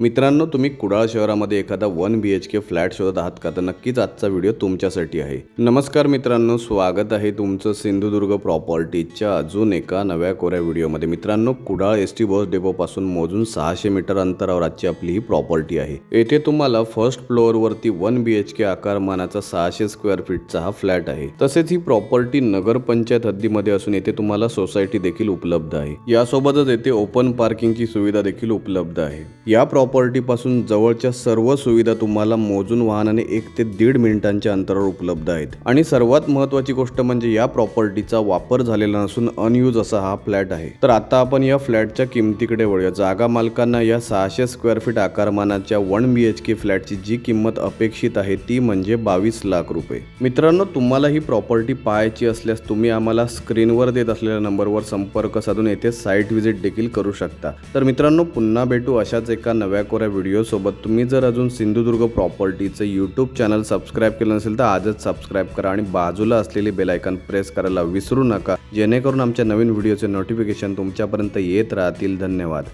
मित्रांनो तुम्ही कुडाळ शहरामध्ये एखादा one B H K flat शोधत आहात का? तर नक्कीच आजचा व्हिडिओ तुमच्यासाठी आहे. नमस्कार मित्रांनो स्वागत आहे तुमचं सिंधुदुर्ग प्रॉपर्टीच्या अजून एका नव्या कोऱ्या व्हिडिओमध्ये. मित्रांनो कुडाळ एस टी बस डेपोपासून मोजून सहाशे मीटर अंतरावर आजची आपली ही प्रॉपर्टी आहे. येथे तुम्हाला फर्स्ट फ्लोअरवरती वन बी एच के आकारमानाचा सहाशे स्क्वेअर फीटचा हा फ्लॅट आहे. तसेच ही प्रॉपर्टी नगरपंचायत हद्दीमध्ये असून येथे तुम्हाला सोसायटी देखील उपलब्ध आहे. यासोबतच येथे ओपन पार्किंगची सुविधा देखील उपलब्ध आहे. या प्रॉपर्टी पासून जवळच्या सर्व सुविधा तुम्हाला मोजून वाहनाने एक ते दीड मिनिटांच्या अंतरावर उपलब्ध आहेत. आणि सर्वात महत्वाची गोष्ट म्हणजे या प्रॉपर्टीचा वापर झालेला नसून अनयूज असा हा फ्लॅट आहे. तर आता आपण या फ्लॅटच्या किमतीकडे वळूया. जागा मालकांना या सहाशे स्क्वेअर फीट आकारमानाच्या वन बी एच के फ्लॅटची जी किंमत अपेक्षित आहे ती म्हणजे बावीस लाख रुपये. मित्रांनो तुम्हाला ही प्रॉपर्टी पाहायची असल्यास तुम्ही आम्हाला स्क्रीनवर देत असलेल्या नंबरवर संपर्क साधून येथे साईट व्हिजिट देखील करू शकता. तर मित्रांनो पुन्हा भेटू अशाच एका नव्या कोऱ्या व्हिडिओसोबत. तुम्ही जर अजून सिंधुदुर्ग प्रॉपर्टीचं यूट्यूब चॅनल सबस्क्राईब केलं नसेल तर आजच सबस्क्राईब करा आणि बाजूला असलेली बेलायकन प्रेस करायला विसरू नका. जेणेकरून आमच्या नवीन व्हिडिओचे नोटिफिकेशन तुमच्यापर्यंत येत राहतील. धन्यवाद.